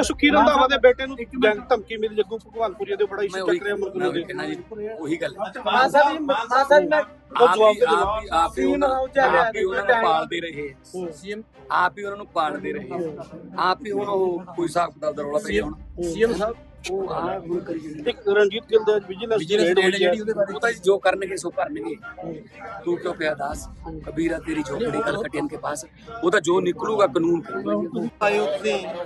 ਅੱਛਾ ਸੁਖੀ ਰੰਧਾਵਾ ਦੇ ਬੇਟੇ ਨੂੰ ਜੰਗ ਧਮਕੀ ਮਿਲੀ ਜੱਗੂ ਭਗਵਾਨਪੁਰੀਆ ਦੇ ਬੜਾ ਇਸ਼ੂ ਉਹੀ ਚੱਕ ਰਿਹਾ ਮੁਰਗੂ ਉਹੀ ਦੇ ਜੀ। ਉਹੀ ਗੱਲ ਹੈ। ਮਾਂ ਸਾਹਿਬ ਮਾਂ ਸਾਹਿਬ ਮੈਂ ਆਪ ਜਵਾਬ ਦੇ ਦਿਓ। ਆਪ ਹੀ ਆਪ ਹੀ ਉਹਨਾਂ ਨੂੰ ਪਾਲਦੇ ਰਹੇ। ਸੀਐਮ ਆਪ ਹੀ ਉਹਨਾਂ ਨੂੰ ਪਾਲਦੇ ਰਹੇ। ਆਪ ਹੀ ਹੁਣ ਉਹ ਕੋਈ ਹਿਸਾਬ ਕਿਤਾਬ ਦਾ ਰੌਲਾ ਪਈ ਹੁਣ। ਸੀਐਮ ਸਾਹਿਬ ਉਹ ਆਪ ਹੁਣ ਕਰੀ ਜਾਂਦੇ। ਇੱਕ ਰਣਜੀਤ ਗਿੱਲ ਦੇ ਵਿਜੀਲੈਂਸ ਜਿਹੜੀ ਉਹਦੇ ਬਾਰੇ ਉਹ ਤਾਂ ਜੀ ਜੋ ਕਰਨਗੇ ਸੋ ਕਰਨਗੇ। ਤੂੰ ਕਿਉਂ ਪਿਆ ਦਾਸ? ਕਬੀਰਾ ਤੇਰੀ ਝੋਪੜੀ ਕਲ ਕੇ ਪਾਸ। ਉਹ ਤਾਂ ਜੋ ਨਿਕਲੂਗਾ ਕਾਨੂੰਨ ਕਰੂਗਾ। ਆਇਓ ਤੁਸੀਂ।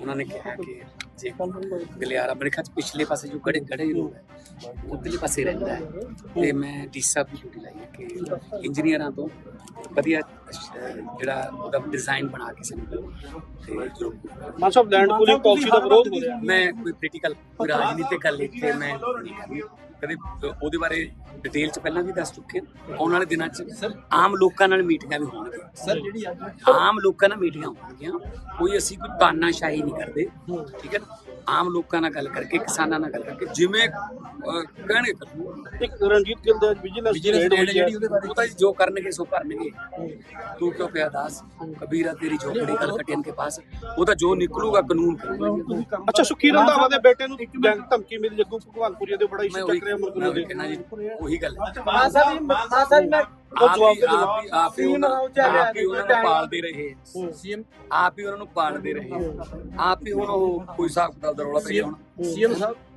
ਉਹਨਾਂ ਨੇ ਕਿਹਾ ਕਿ ਜੇ ਗਲਿਆਰਾ ਮੇਰੇ ਖਿਆਲ 'ਚ ਪਿਛਲੇ ਪਾਸੇ ਜੋ ਗੜੇ ਗੜੇ ਰੋਡ ਹੈ, ਉਧਰਲੇ ਪਾਸੇ ਰਹਿੰਦਾ ਹੈ। ਤੇ ਮੈਂ ਡੀ ਸਾਹਿਬ ਦੀ ਡਿਊਟੀ ਲਾਈ ਕਿ ਇੰਜੀਨੀਅਰਾਂ ਤੋਂ ਵਧੀਆ ਜਿਹੜਾ ਉਹਦਾ ਡਿਜ਼ਾਈਨ ਬਣਾ ਕੇ ਸਾਨੂੰ ਤੇ ਜੋ Mann Sahib land pooling policy ਦਾ ਵਿਰੋਧ ਹੋ ਰਿਹਾ। ਮੈਂ ਕੋਈ ਪੋਲੀਟੀਕਲ ਰਾਜਨੀਤਿਕ ਗੱਲ ਇੱਥੇ ਮੈਂ ਕਦੇ ਉਹਦੇ ਬਾਰੇ ਡਿਟੇਲ ਚ ਪਹਿਲਾਂ ਵੀ ਦੱਸ ਚੁੱਕੇ ਹਾਂ। ਆਉਣ ਵਾਲੇ ਦਿਨਾਂ ਚ ਆਮ ਲੋਕਾਂ ਨਾਲ ਮੀਟਿੰਗਾਂ ਵੀ ਹੋਣਗੀਆਂ। ਸਰ ਜਿਹੜੀ ਅੱਜ ਆਮ ਲੋਕਾਂ ਨਾਲ ਮੀਟਿੰਗਾਂ ਹੋਣਗੀਆਂ। ਕੋਈ ਅਸੀਂ ਕੋਈ ਤਾਨਾਸ਼ਾਹੀ ਨਹੀਂ ਕਰਦੇ। ਠੀਕ ਹੈ ਨਾ? ਆਮ ਲੋਕਾਂ ਨਾਲ ਗੱਲ ਕਰਕੇ ਕਿਸਾਨਾਂ ਨਾਲ ਗੱਲ ਕਰਕੇ ਜਿਵੇਂ ਕਹਿਣਗੇ ਕਰੂ ਇੱਕ ਰਣਜੀਤ ਗਿੱਲ ਦੇ ਵਿਜੀਲੈਂਸ ਜਿਹੜੀ ਉਹਦੇ ਬਾਰੇ ਉਹ ਤਾਂ ਜੀ ਜੋ ਕਰਨਗੇ ਸੋ ਕਰਨਗੇ। ਤੂੰ ਕਿਉਂ ਪਿਆ ਦਾਸ? ਕਬੀਰਾ ਤੇਰੀ ਝੋਪੜੀ ਕਲ ਕਟਿयन ਕੇ ਪਾਸ। ਉਹ ਤਾਂ ਜੋ ਨਿਕਲੂਗਾ ਕਾਨੂੰਨ ਕਰੂਗਾ ਅੱਛਾ ਸੁਖੀ ਰੰਧਾਵਾ ਦੇ ਬੇਟੇ ਨੂੰ ਧਮਕੀ ਮਿਲੀ ਜੱਗੂ ਭਗਵਾਨਪੁਰੀਆ ਦੇ ਬੜਾ ਇਸ਼ੂ ਚੱਕ ਰਿਹਾ ਮੁਰਗੂ ਦੇ ਕਹਿਣਾ ਜੀ ਉਹੀ ਗੱਲ ਹੈ। ਮਾਂ ਸਾਹਿਬ ਜੀ ਮਾਂ ਸਾਹਿਬ ਮੈਂ ਆਪ ਹੀ ਉਹਨਾਂ ਆਪ ਹੀ ਉਹਨਾਂ ਨੂੰ ਪਾਲਦੇ ਰਹੇ। ਸੀਐਮ ਆਪ ਹੀ ਉਹਨਾਂ ਨੂੰ ਪਾਲਦੇ ਰਹੇ। ਆਪ ਹੀ ਹੁਣ ਉਹ ਕੋਈ ਹਿਸਾਬ ਕਿਤਾਬ ਦਾ ਰੌਲਾ ਪਈ ਹੁਣ। ਸੀਐਮ ਸਾਹਿਬ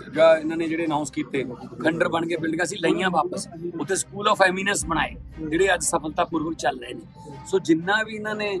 ਜਗ੍ਹਾ ਇਹਨਾਂ ਨੇ ਜਿਹੜੇ ਅਨਾਉਂਸ ਕੀਤੇ, ਖੰਡਰ ਬਣ ਕੇ ਬਿਲਡਿੰਗਾਂ ਸੀ ਲਈਆਂ ਵਾਪਸ। ਉੱਥੇ ਸਕੂਲ ਆਫ ਐਮੀਨੈਂਸ ਬਣਾਏ, ਜਿਹੜੇ ਅੱਜ ਸਫਲਤਾਪੂਰਵਕ ਚੱਲ ਰਹੇ ਨੇ। ਸੋ ਜਿੰਨਾ ਵੀ ਇਹਨਾਂ ਨੇ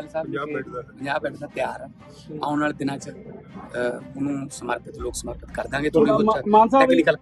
ਮੈਲ ਸਾਹਿਬ ਨੇ ਕਿ 50 ਬੈੱਡ ਦਾ ਤਿਆਰ ਹੈ ਆਉਣ ਵਾਲੇ ਦਿਨਾਂ 'ਚ ਅਹ, ਉਹਨੂੰ ਸਮਰਪਿਤ ਲੋਕ ਸਮਰਪਿਤ ਕਰ ਦਾਂਗੇ। ਥੋੜੀ ਬਹੁਤ ਟੈਕਨੀਕਲ